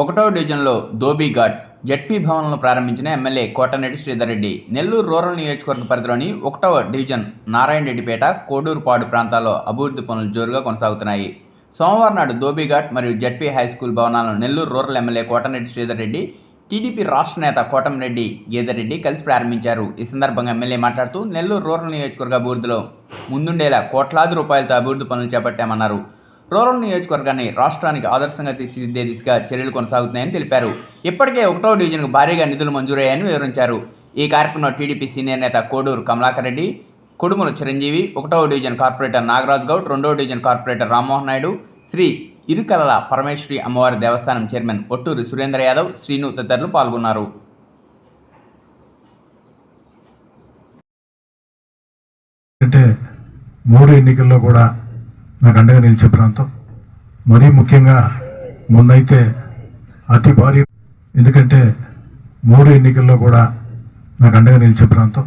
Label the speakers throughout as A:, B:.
A: ఒకటో డివిజన్లో ధోబీఘాట్ జడ్పీ భవన్లను ప్రారంభించిన ఎమ్మెల్యే కోటనరెడ్డి శ్రీధర్ రెడ్డి నెల్లూరు రూరల్ నియోజకవర్గ పరిధిలోని ఒకటవ డివిజన్ నారాయణరెడ్డిపేట కోడూరుపాడు ప్రాంతాల్లో అభివృద్ధి పనులు జోరుగా కొనసాగుతున్నాయి. సోమవారం నాడు ధోబీఘాట్ మరియు జడ్పీ హై స్కూల్ భవనాలను Nellore rural MLA Kotareddy Sridhar Reddy TDP రాష్ట్ర నేత కోటంరెడ్డి గేదరెడ్డి కలిసి ప్రారంభించారు. ఈ సందర్భంగా ఎమ్మెల్యే మాట్లాడుతూ నెల్లూరు రూరల్ నియోజకవర్గ అభివృద్ధిలో ముందుండేలా కోట్లాది రూపాయలతో అభివృద్ధి పనులు చేపట్టామన్నారు. రూరల్ నియోజకవర్గాన్ని రాష్ట్రానికి ఆదర్శంగా తీర్చిదిద్దే దిశగా చర్యలు కొనసాగుతున్నాయని తెలిపారు. ఇప్పటికే ఒకటో డివిజన్కు భారీగా నిధులు మంజూరయ్యాయని వివరించారు. ఈ కార్యక్రమంలో టీడీపీ సీనియర్ నేత కోడూరు కమలాకర్ రెడ్డి కుడుముల చిరంజీవి ఒకటవ డివిజన్ కార్పొరేటర్ నాగరాజ్ గౌడ్ రెండవ డివిజన్ కార్పొరేటర్ రామ్మోహన్ నాయుడు శ్రీ ఇరుకలల పరమేశ్వరి అమ్మవారి దేవస్థానం చైర్మన్ ఒట్టూరి సురేంద్ర యాదవ్ శ్రీను తదితరులు పాల్గొన్నారు.
B: అంటే మూడు ఎన్నికల్లో కూడా నాకు అండగా నిలిచే ప్రాంతం మరీ ముఖ్యంగా మొన్నైతే అతి భారీ ఎందుకంటే మూడు ఎన్నికల్లో కూడా నాకు అండగా నిలిచే ప్రాంతం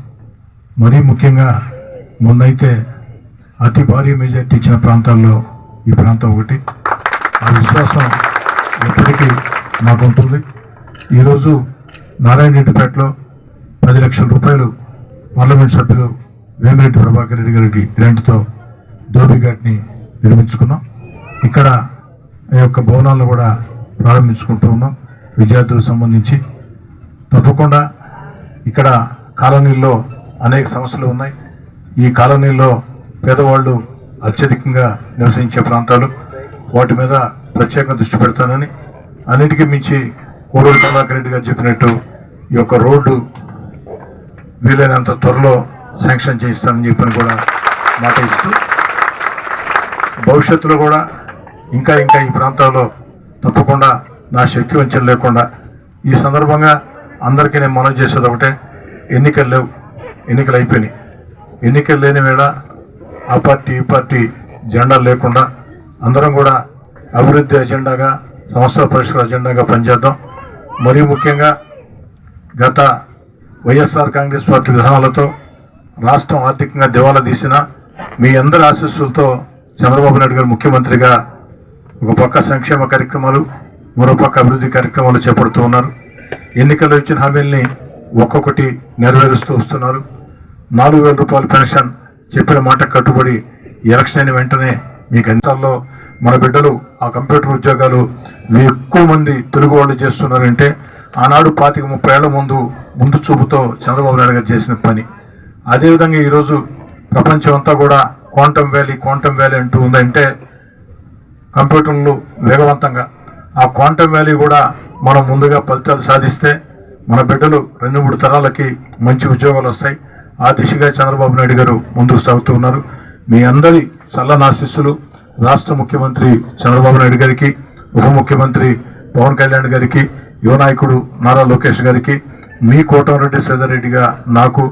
B: మరీ ముఖ్యంగా మొన్నైతే అతి భారీ మెజార్టీ ఇచ్చిన ప్రాంతాల్లో ఈ ప్రాంతం ఒకటి. ఆ విశ్వాసం ఎప్పటికీ నాకు ఉంటుంది. ఈరోజు నారాయణ రెడ్డిపేటలో పది లక్షల రూపాయలు పార్లమెంట్ సభ్యులు వేమిరెడ్డి ప్రభాకర్ రెడ్డి గారికి గ్రాంట్తో ధోబిఘాట్ని నిర్మించుకున్నాం. ఇక్కడ ఈ యొక్క భవనాలను కూడా ప్రారంభించుకుంటూ ఉన్నాం విద్యార్థులకు సంబంధించి. తప్పకుండా ఇక్కడ కాలనీల్లో అనేక సమస్యలు ఉన్నాయి. ఈ కాలనీల్లో పేదవాళ్ళు అత్యధికంగా నివసించే ప్రాంతాలు. వాటి మీద ప్రత్యేకంగా దృష్టి పెడతానని అన్నిటికీ మించి కోడూరు కమలాకర్ రెడ్డి గారు చెప్పినట్టు ఈ యొక్క రోడ్డు వీలైనంత త్వరలో శాంక్షన్ చేయిస్తానని చెప్పని కూడా మాట ఇస్తూ భవిష్యత్తులో కూడా ఇంకా ఇంకా ఈ ప్రాంతాల్లో తప్పకుండా నా శక్తి వంచన లేకుండా ఈ సందర్భంగా అందరికీ నేను మనం చేసేది ఒకటే ఎన్నికలు లేవు ఎన్నికలు అయిపోయినాయి. ఎన్నికలు లేని వేళ ఆ పార్టీ ఈ పార్టీ జెండా లేకుండా అందరం కూడా అభివృద్ధి అజెండాగా సమస్యల పరిష్కార అజెండాగా పనిచేద్దాం. మరీ ముఖ్యంగా గత వైఎస్ఆర్ కాంగ్రెస్ పార్టీ విధానాలతో రాష్ట్రం ఆర్థికంగా దివాలా తీసిన మీ అందరి ఆశీస్సులతో చంద్రబాబు నాయుడు గారు ముఖ్యమంత్రిగా ఒక పక్క సంక్షేమ కార్యక్రమాలు మరో పక్క అభివృద్ధి కార్యక్రమాలు చేపడుతూ ఉన్నారు. ఎన్నికల్లో ఇచ్చిన హామీల్ని ఒక్కొక్కటి నెరవేరుస్తూ వస్తున్నారు. నాలుగు వేల రూపాయల పెన్షన్ చెప్పిన మాట కట్టుబడి ఎలక్షన్ అయిన వెంటనే మీ గంటల్లో మన బిడ్డలు ఆ కంప్యూటర్ ఉద్యోగాలు ఎక్కువ మంది తెలుగు వాళ్ళు చేస్తున్నారంటే ఆనాడు పాతిక ముప్పై ఏళ్ళ ముందు ముందు చూపుతో చంద్రబాబు నాయుడు గారు చేసిన పని. అదేవిధంగా ఈరోజు ప్రపంచం అంతా కూడా క్వాంటమ్ వ్యాలీ క్వాంటమ్ వ్యాలీ అంటూ ఉందంటే కంప్యూటర్లు వేగవంతంగా. ఆ క్వాంటమ్ వ్యాలీ కూడా మనం ముందుగా ఫలితాలు సాధిస్తే మన బిడ్డలు రెండు మూడు తరాలకి మంచి ఉద్యోగాలు వస్తాయి. ఆ దిశగా చంద్రబాబు నాయుడు గారు ముందుకు సాగుతూ ఉన్నారు. మీ అందరి చల్లనాశిస్సులు రాష్ట్ర ముఖ్యమంత్రి చంద్రబాబు నాయుడు గారికి ఉప ముఖ్యమంత్రి పవన్ కళ్యాణ్ గారికి యువ నాయకుడు నారా లోకేష్ గారికి మీ కోటంరెడ్డి శ్రీధర్ రెడ్డిగా నాకు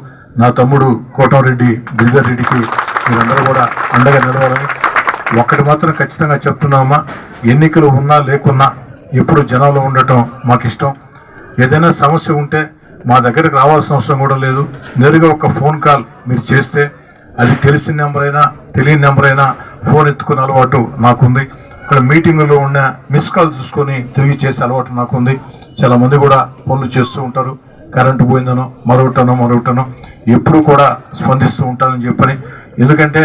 B: నా తమ్ముడు కోటంరెడ్డి గిరిధర్ రెడ్డికి మీరందరూ కూడా అండగా నిలవాలని ఒక్కటి మాత్రం ఖచ్చితంగా చెప్తున్నామా? ఎన్నికలు ఉన్నా లేకున్నా ఎప్పుడు జనాలు ఉండటం మాకు ఇష్టం ఏదైనా సమస్య ఉంటే మా దగ్గరకు రావాల్సిన అవసరం కూడా లేదు. నేరుగా ఒక ఫోన్ కాల్ మీరు చేస్తే అది తెలిసిన నెంబర్ అయినా తెలియని నెంబర్ అయినా ఫోన్ ఎత్తుకునే అలవాటు నాకుంది. ఇక్కడ మీటింగులో ఉన్న మిస్ కాల్ చూసుకొని తిరిగి చేసే అలవాటు నాకుంది. చాలామంది కూడా ఫోన్లు చేస్తూ ఉంటారు. కరెంటు పోయిందనో మరొకటనో మరొకటనో ఎప్పుడు కూడా స్పందిస్తూ ఉంటానని చెప్పని ఎందుకంటే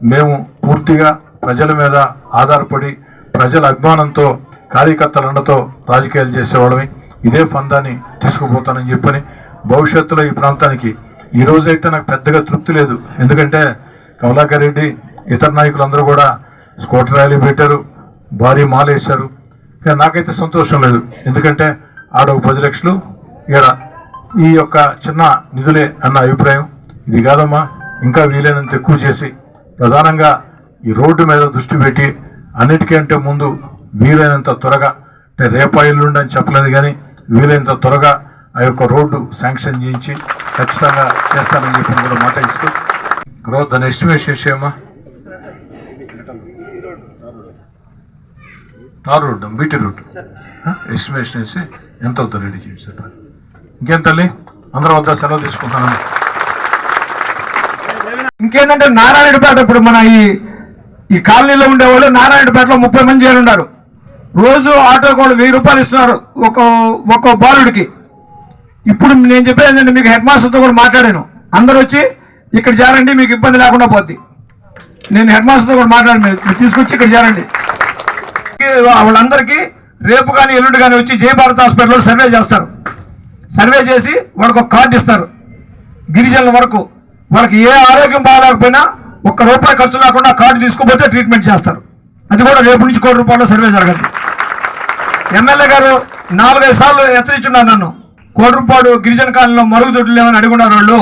B: మేము పూర్తిగా ప్రజల మీద ఆధారపడి ప్రజల అభిమానంతో కార్యకర్తలండతో రాజకీయాలు చేసేవాళ్ళమి. ఇదే ఫందాన్ని తీసుకుపోతానని చెప్పని భవిష్యత్తులో ఈ ప్రాంతానికి ఈ రోజైతే నాకు పెద్దగా తృప్తి లేదు. ఎందుకంటే కమలాకర్ రెడ్డి ఇతర నాయకులందరూ కూడా స్కూటర్ ర్యాలీ పెట్టారు భారీ మాల వేశారు. కానీ నాకైతే సంతోషం లేదు. ఎందుకంటే ఆడ ఒక పది లక్షలు ఇక్కడ ఈ యొక్క చిన్న నిధులే అన్న అభిప్రాయం. ఇది కాదమ్మా. ఇంకా వీలైనంత ఎక్కువ చేసి ప్రధానంగా ఈ రోడ్డు మీద దృష్టి పెట్టి అన్నిటికంటే ముందు వీలైనంత త్వరగా అంటే రేపా ఎల్లుండి అని చెప్పలేదు కానీ వీలైనంత త్వరగా ఆ యొక్క రోడ్డు శాంక్షన్ చేయించి ఖచ్చితంగా చేస్తానని చెప్పి కూడా మాట ఇస్తూ గ్రోత్ దాని estimation చేసేయమ్మా. Tar road BT road. Estimation వేసి ఎంత అవుతుంది రెడీ చేసి సార్ ఇంకేం తల్లి? అందరం వద్ద? సెలవు తీసుకుంటాను
C: ఇంకేంటంటే నారాయణపేట ఇప్పుడు మన ఈ ఈ కాలనీలో ఉండేవాళ్ళు నారాయణపేటలో ముప్పై మంది చేరి ఉన్నారు రోజు ఆటో కూడా వెయ్యి రూపాయలు ఇస్తున్నారు ఒక ఒక బాలుడికి. ఇప్పుడు నేను చెప్పేది ఏంటంటే మీకు హెడ్ మాస్టర్తో కూడా మాట్లాడాను. అందరూ వచ్చి ఇక్కడ చేరండి మీకు ఇబ్బంది లేకుండా పోద్ది. నేను హెడ్ మాస్టర్తో కూడా మాట్లాడాను మీరు మీరు తీసుకొచ్చి ఇక్కడ చేరండి. వాళ్ళందరికీ రేపు కానీ ఎల్లుండి కానీ వచ్చి జయభారత్ హాస్పిటల్లో సర్వే చేస్తారు. సర్వే చేసి వాళ్ళకి ఒక కార్డు ఇస్తారు. గిరిజనుల వరకు వాళ్ళకి ఏ ఆరోగ్యం బాగాలేకపోయినా ఒక్క రూపాయి ఖర్చు లేకుండా కార్డు తీసుకుపోతే ట్రీట్మెంట్ చేస్తారు. అది కూడా రేపు నుంచి కోటి రూపాయల సర్వే జరగదు. ఎమ్మెల్యే గారు నాలుగైదు సార్లు హెచ్చరించున్నారు నన్ను. కోటిరూపాడు గిరిజన కాలంలో మరుగుదొడ్లు లేవని అడుగున్నారు వాళ్ళు.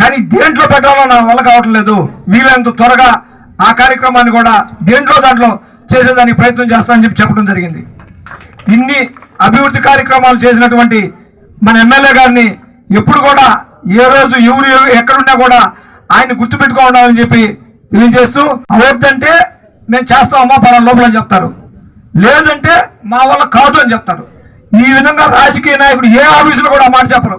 C: కానీ దేంట్లో పెట్టాలో నా వల్ల కావటం లేదు. వీలైనంత త్వరగా ఆ కార్యక్రమాన్ని కూడా దేంట్లో దాంట్లో చేసేదానికి ప్రయత్నం చేస్తానని చెప్పి చెప్పడం జరిగింది. ఇన్ని అభివృద్ధి కార్యక్రమాలు చేసినటువంటి మన ఎమ్మెల్యే గారిని ఎప్పుడు కూడా ఏ రోజు ఎవరు ఎక్కడున్నా కూడా ఆయన గుర్తుపెట్టుకోవాలని చెప్పి తెలియజేస్తూ అవద్దంటే మేము చేస్తామమ్మా పలానా లోపల అని చెప్తారు. లేదంటే మా వల్ల కాదు అని చెప్తారు. ఈ విధంగా రాజకీయ నాయకుడు ఏ ఆఫీసులో కూడా మాట చెప్పరు.